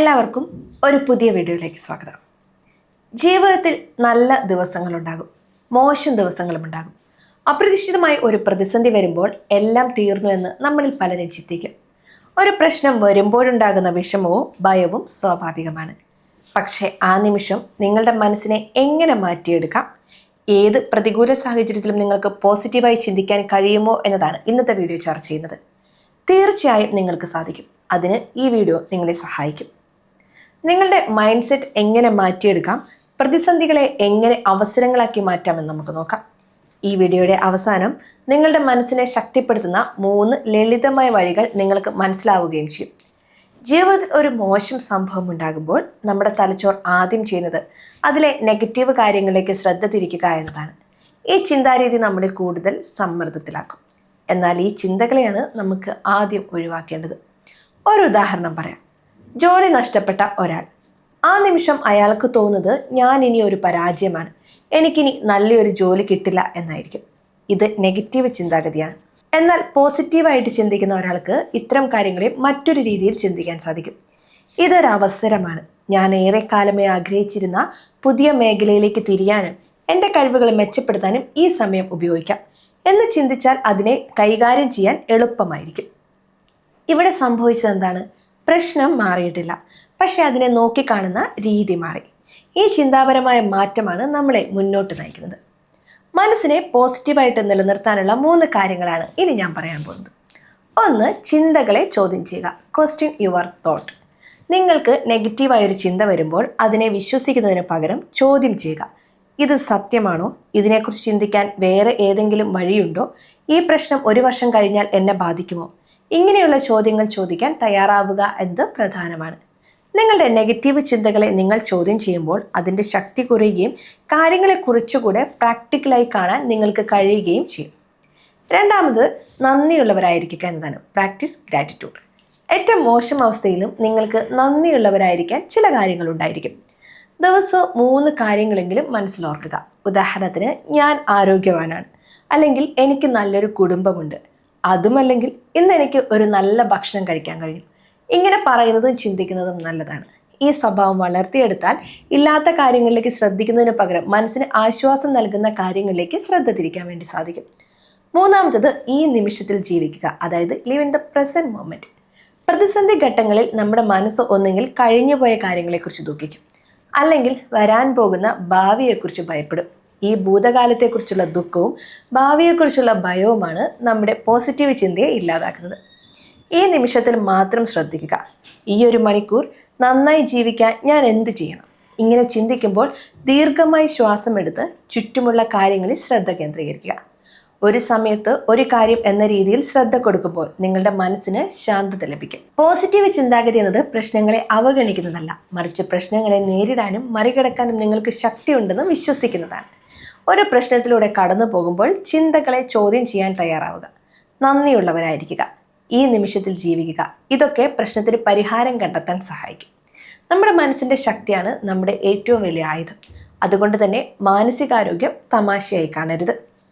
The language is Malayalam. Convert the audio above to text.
എല്ലാവർക്കും ഒരു പുതിയ വീഡിയോയിലേക്ക് സ്വാഗതം. ജീവിതത്തിൽ നല്ല ദിവസങ്ങളുണ്ടാകും. മോശം ദിവസങ്ങളും ഉണ്ടാകും അപ്രതീക്ഷിതമായി ഒരു പ്രതിസന്ധി വരുമ്പോൾ എല്ലാം തീർന്നു എന്ന് നമ്മളിൽ പലരും ചിന്തിക്കും. ഒരു പ്രശ്നം വരുമ്പോഴുണ്ടാകുന്ന വിഷമവും ഭയവും സ്വാഭാവികമാണ്. പക്ഷേ ആ നിമിഷം നിങ്ങളുടെ മനസ്സിനെ എങ്ങനെ മാറ്റിയെടുക്കാം? ഏത് പ്രതികൂല സാഹചര്യത്തിലും നിങ്ങൾക്ക് പോസിറ്റീവായി ചിന്തിക്കാൻ കഴിയുമോ എന്നതാണ് ഇന്നത്തെ വീഡിയോ ചർച്ച ചെയ്യുന്നത്. തീർച്ചയായും നിങ്ങൾക്ക് സാധിക്കും. അതിന് ഈ വീഡിയോ നിങ്ങളെ സഹായിക്കും. നിങ്ങളുടെ മൈൻഡ് സെറ്റ് എങ്ങനെ മാറ്റിയെടുക്കാം? പ്രതിസന്ധികളെ എങ്ങനെ അവസരങ്ങളാക്കി മാറ്റാമെന്ന് നമുക്ക് നോക്കാം. ഈ വീഡിയോയുടെ അവസാനം നിങ്ങളുടെ മനസ്സിനെ ശക്തിപ്പെടുത്തുന്ന മൂന്ന് ലളിതമായ വഴികൾ നിങ്ങൾക്ക് മനസ്സിലാവുകയും ചെയ്യും. ജീവിതത്തിൽ ഒരു മോശം സംഭവം ഉണ്ടാകുമ്പോൾ നമ്മുടെ തലച്ചോർ ആദ്യം ചെയ്യുന്നത് അതിലെ നെഗറ്റീവ് കാര്യങ്ങളിലേക്ക് ശ്രദ്ധ തിരിക്കുക എന്നതാണ്. ഈ ചിന്താരീതി നമ്മളിൽ കൂടുതൽ സമ്മർദ്ദത്തിലാക്കും. എന്നാൽ ഈ ചിന്തകളെയാണ് നമുക്ക് ആദ്യം ഒഴിവാക്കേണ്ടത്. ഒരു ഉദാഹരണം പറയാം. ജോലി നഷ്ടപ്പെട്ട ഒരാൾ. ആ നിമിഷം അയാൾക്ക് തോന്നുന്നത് ഞാൻ ഇനി ഒരു പരാജയമാണ്. എനിക്കിനി നല്ലൊരു ജോലി കിട്ടില്ല എന്നായിരിക്കും. ഇത് നെഗറ്റീവ് ചിന്താഗതിയാണ്. എന്നാൽ പോസിറ്റീവായിട്ട് ചിന്തിക്കുന്ന ഒരാൾക്ക് ഇത്തരം കാര്യങ്ങളെ മറ്റൊരു രീതിയിൽ ചിന്തിക്കാൻ സാധിക്കും. ഇതൊരവസരമാണ് ഞാൻ ഏറെക്കാലമേ ആഗ്രഹിച്ചിരുന്ന പുതിയ മേഖലയിലേക്ക് തിരിയാനും എന്റെ കഴിവുകൾ മെച്ചപ്പെടുത്താനും ഈ സമയം ഉപയോഗിക്കാം. എന്ന് ചിന്തിച്ചാൽ അതിനെ കൈകാര്യം ചെയ്യാൻ എളുപ്പമായിരിക്കും. ഇവിടെ സംഭവിച്ചത് എന്താണ്? പ്രശ്നം മാറിയിട്ടില്ല. പക്ഷേ അതിനെ നോക്കിക്കാണുന്ന രീതി മാറി. ഈ ചിന്താപരമായ മാറ്റമാണ് നമ്മളെ മുന്നോട്ട് നയിക്കുന്നത്. മനസ്സിനെ പോസിറ്റീവായിട്ട് നിലനിർത്താനുള്ള മൂന്ന് കാര്യങ്ങളാണ് ഇനി ഞാൻ പറയാൻ പോകുന്നത്. ഒന്ന് ചിന്തകളെ ചോദ്യം ചെയ്യുക. ക്വസ്റ്റ്യൻ യുവർ തോട്ട് നിങ്ങൾക്ക് നെഗറ്റീവായ ഒരു ചിന്ത വരുമ്പോൾ അതിനെ വിശ്വസിക്കുന്നതിന് പകരം ചോദ്യം ചെയ്യുക. ഇത് സത്യമാണോ? ഇതിനെക്കുറിച്ച് ചിന്തിക്കാൻ വേറെ ഏതെങ്കിലും വഴിയുണ്ടോ? ഈ പ്രശ്നം ഒരു വർഷം കഴിഞ്ഞാൽ എന്നെ ബാധിക്കുമോ? ഇങ്ങനെയുള്ള ചോദ്യങ്ങൾ ചോദിക്കാൻ തയ്യാറാവുക എന്നത് പ്രധാനമാണ്. നിങ്ങളുടെ നെഗറ്റീവ് ചിന്തകളെ നിങ്ങൾ ചോദ്യം ചെയ്യുമ്പോൾ അതിന്റെ ശക്തി കുറയുകയും കാര്യങ്ങളെ കുറിച്ചുകൂടെ പ്രാക്ടിക്കലായി കാണാൻ നിങ്ങൾക്ക് കഴിയുകയും ചെയ്യും. രണ്ടാമത് നന്ദിയുള്ളവരായിരിക്കുക എന്നതാണ്. പ്രാക്ടീസ് ഗ്രാറ്റിറ്റ്യൂഡ് ഏറ്റവും മോശം അവസ്ഥയിലും നിങ്ങൾക്ക് നന്ദിയുള്ളവരായിരിക്കാൻ ചില കാര്യങ്ങളുണ്ടായിരിക്കും ദിവസവും മൂന്ന് കാര്യങ്ങളെങ്കിലും മനസ്സിലോർക്കുക. ഉദാഹരണത്തിന് ഞാൻ ആരോഗ്യവാനാണ്. അല്ലെങ്കിൽ എനിക്ക് നല്ലൊരു കുടുംബമുണ്ട്. അതുമല്ലെങ്കിൽ ഇന്ന് എനിക്ക് ഒരു നല്ല ഭക്ഷണം കഴിക്കാൻ കഴിയും. ഇങ്ങനെ പറയുന്നതും ചിന്തിക്കുന്നതും നല്ലതാണ്. ഈ സ്വഭാവം വളർത്തിയെടുത്താൽ ഇല്ലാത്ത കാര്യങ്ങളിലേക്ക് ശ്രദ്ധിക്കുന്നതിന് പകരം മനസ്സിന് ആശ്വാസം നൽകുന്ന കാര്യങ്ങളിലേക്ക് ശ്രദ്ധ തിരിക്കാൻ വേണ്ടി സാധിക്കും. മൂന്നാമത്തത് ഈ നിമിഷത്തിൽ ജീവിക്കുക അതായത് live in the present moment പ്രതിസന്ധി ഘട്ടങ്ങളിൽ നമ്മുടെ മനസ്സ് ഒന്നെങ്കിൽ കഴിഞ്ഞുപോയ കാര്യങ്ങളെക്കുറിച്ച് ദുഃഖിക്കും അല്ലെങ്കിൽ വരാൻ പോകുന്ന ഭാവിയെക്കുറിച്ച് ഭയപ്പെടും. ഈ ഭൂതകാലത്തെക്കുറിച്ചുള്ള ദുഃഖവും ഭാവിയെക്കുറിച്ചുള്ള ഭയവുമാണ് നമ്മുടെ പോസിറ്റീവ് ചിന്തയെ ഇല്ലാതാക്കുന്നത്. ഈ നിമിഷത്തിൽ മാത്രം ശ്രദ്ധിക്കുക. ഈ ഒരു മണിക്കൂർ നന്നായി ജീവിക്കാൻ ഞാൻ എന്ത് ചെയ്യണം? ഇങ്ങനെ ചിന്തിക്കുമ്പോൾ ദീർഘമായി ശ്വാസമെടുത്ത് ചുറ്റുമുള്ള കാര്യങ്ങളിൽ ശ്രദ്ധ കേന്ദ്രീകരിക്കുക. ഒരു സമയത്ത് ഒരു കാര്യം എന്ന രീതിയിൽ ശ്രദ്ധ കൊടുക്കുമ്പോൾ നിങ്ങളുടെ മനസ്സിന് ശാന്തത ലഭിക്കും. പോസിറ്റീവ് ചിന്താഗതി എന്നത് പ്രശ്നങ്ങളെ അവഗണിക്കുന്നതല്ല. മറിച്ച് പ്രശ്നങ്ങളെ നേരിടാനും മറികടക്കാനും നിങ്ങൾക്ക് ശക്തിയുണ്ടെന്ന് വിശ്വസിക്കുന്നതാണ്. ഒരു പ്രശ്നത്തിലൂടെ കടന്നു പോകുമ്പോൾ ചിന്തകളെ ചോദ്യം ചെയ്യാൻ തയ്യാറാവുക. നന്ദിയുള്ളവരായിരിക്കുക. ഈ നിമിഷത്തിൽ ജീവിക്കുക. ഇതൊക്കെ പ്രശ്നത്തിന് പരിഹാരം കണ്ടെത്താൻ സഹായിക്കും. നമ്മുടെ മനസ്സിന്റെ ശക്തിയാണ് നമ്മുടെ ഏറ്റവും വലിയ ആയുധം. അതുകൊണ്ട് തന്നെ മാനസികാരോഗ്യം തമാശയായി കാണരുത്.